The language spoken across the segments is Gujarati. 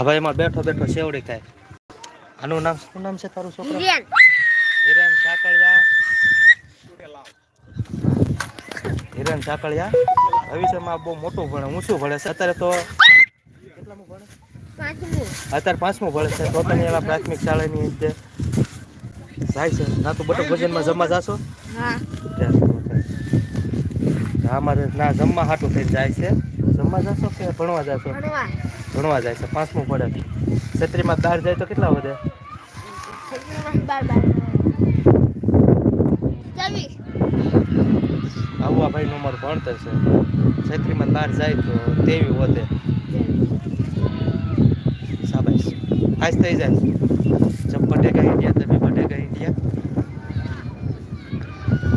હવે એમાં બેઠો બેઠો સેવડી થાય આનું નામ શું નામ છે તારું છોકરા? હિરેન. સાકળિયા હિરેન સાકળિયા ભવિષ્યમાં બહુ મોટું ભણે ઊંચું ભણે છે. અત્યારે તો કેટલામું ભણે? અત્યારે પાંચમું ભણે છે. તો તમે એવા પ્રાથમિક શાળાની જે જાય છે. ના તો બટક ભોજનમાં જમવા જાશો? હા. અમારે ના જમવા હાટું થઈ જાય છે. જમવા જાશો કે ભણવા જાશો? ભણવા જાય છે, પાંચમું પડે છત્રીમાં બહાર જાય તો કેટલા વધે? આવું આ ભાઈનું અમારું ભણતર છે. છત્રીમાં બહાર જાય તો તેવી વધે. શાબાશ. આજ થઈ જાય. જબ બટેકા ઇન્ડિયા તમે બટેકા ઇન્ડિયા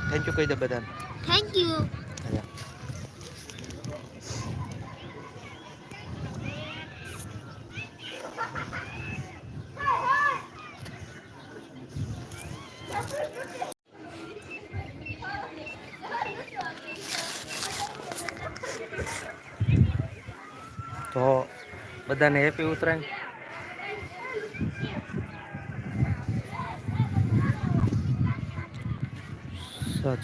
થેન્ક યુ કહી દે બધાને. થેન્ક યુ તો બધાને હેપી ઉત્તરાયણ. સચ.